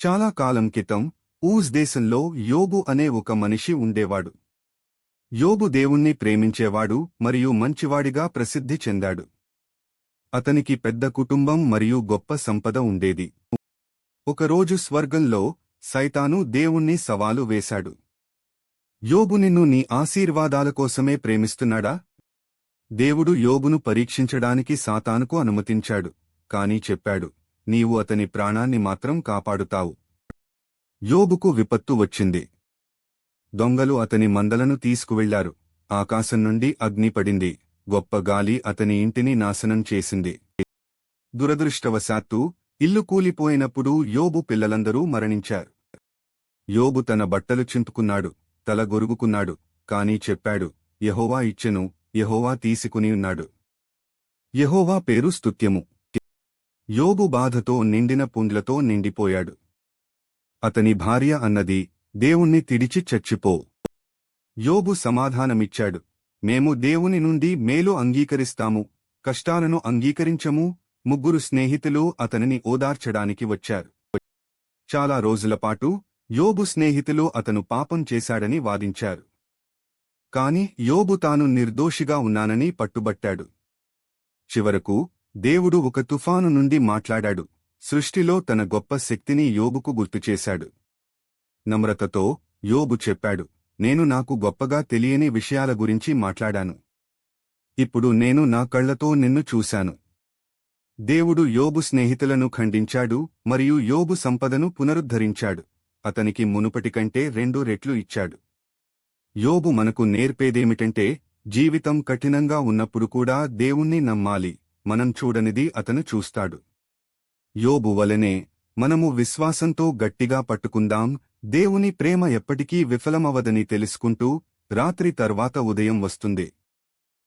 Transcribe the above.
చాలా కాలం క్రితం ఊజ్ దేశంలో యోబు అనే ఒక మనిషి ఉండేవాడు. యోబు దేవుణ్ణి ప్రేమించేవాడు మరియు మంచివాడిగా ప్రసిద్ధి చెందాడు. అతనికి పెద్ద కుటుంబం మరియు గొప్ప సంపద ఉండేది. ఒకరోజు స్వర్గంలో సైతాను దేవుణ్ణి సవాలు వేశాడు. యోబు నిన్ను నీ ఆశీర్వాదాల కోసమే ప్రేమిస్తున్నాడా? దేవుడు యోబును పరీక్షించడానికి సాతానుకు అనుమతించాడు కాని చెప్పాడు నీవు అతని ప్రాణాన్ని మాత్రం కాపాడుతావు. యోబుకు విపత్తు వచ్చింది. దొంగలు అతని మందలను తీసుకువెళ్ళారు ఆకాశం నుండి అగ్ని పడింది. గొప్ప గాలి అతని ఇంటిని నాశనం చేసింది. దురదృష్టవశాత్తు ఇల్లు కూలిపోయినప్పుడు యోబు పిల్లలందరూ మరణించారు. యోబు తన బట్టలు చింపుకున్నాడు తల గొరుగుకున్నాడు కాని చెప్పాడు యహోవా ఇచ్చెను యహోవా తీసుకుని ఉన్నాడు. యహోవా పేరు స్తుత్యము. యోగు బాధతో నిండిన పుండ్లతో నిండిపోయాడు. అతని భార్య అన్నది దేవుణ్ణి తిడిచి చచ్చిపో. యోగు సమాధానమిచ్చాడు మేము దేవుని నుండి మేలు అంగీకరిస్తాము కష్టాలను అంగీకరించము ముగ్గురు స్నేహితులు అతనిని ఓదార్చడానికి వచ్చారు. చాలా రోజులపాటు యోబు స్నేహితులు అతను పాపం చేశాడని వాదించారు. కాని యోబు తాను నిర్దోషిగా ఉన్నానని పట్టుబట్టాడు. చివరకు దేవుడు ఒక తుఫాను నుండి మాట్లాడాడు. సృష్టిలో తన గొప్ప శక్తిని యోబుకు గుర్తుచేశాడు. నమ్రతతో యోబు చెప్పాడు నేను నాకు గొప్పగా తెలియని విషయాల గురించి మాట్లాడాను. ఇప్పుడు నేను నా కళ్ళతో నిన్ను చూశాను. దేవుడు యోబు స్నేహితులను ఖండించాడు మరియు యోబు సంపదను పునరుద్ధరించాడు. అతనికి మునుపటి కంటే రెండు రెట్లు ఇచ్చాడు. యోబు మనకు నేర్పేదేమిటంటే జీవితం కఠినంగా ఉన్నప్పుడు కూడా దేవుణ్ణి నమ్మాలి. మనం చూడనిది అతను చూస్తాడు. యోబు వలనే మనము విశ్వాసంతో గట్టిగా పట్టుకుందాం దేవుని ప్రేమ ఎప్పటికీ విఫలమవదని తెలుసుకుంటూ రాత్రి తర్వాత ఉదయం వస్తుంది.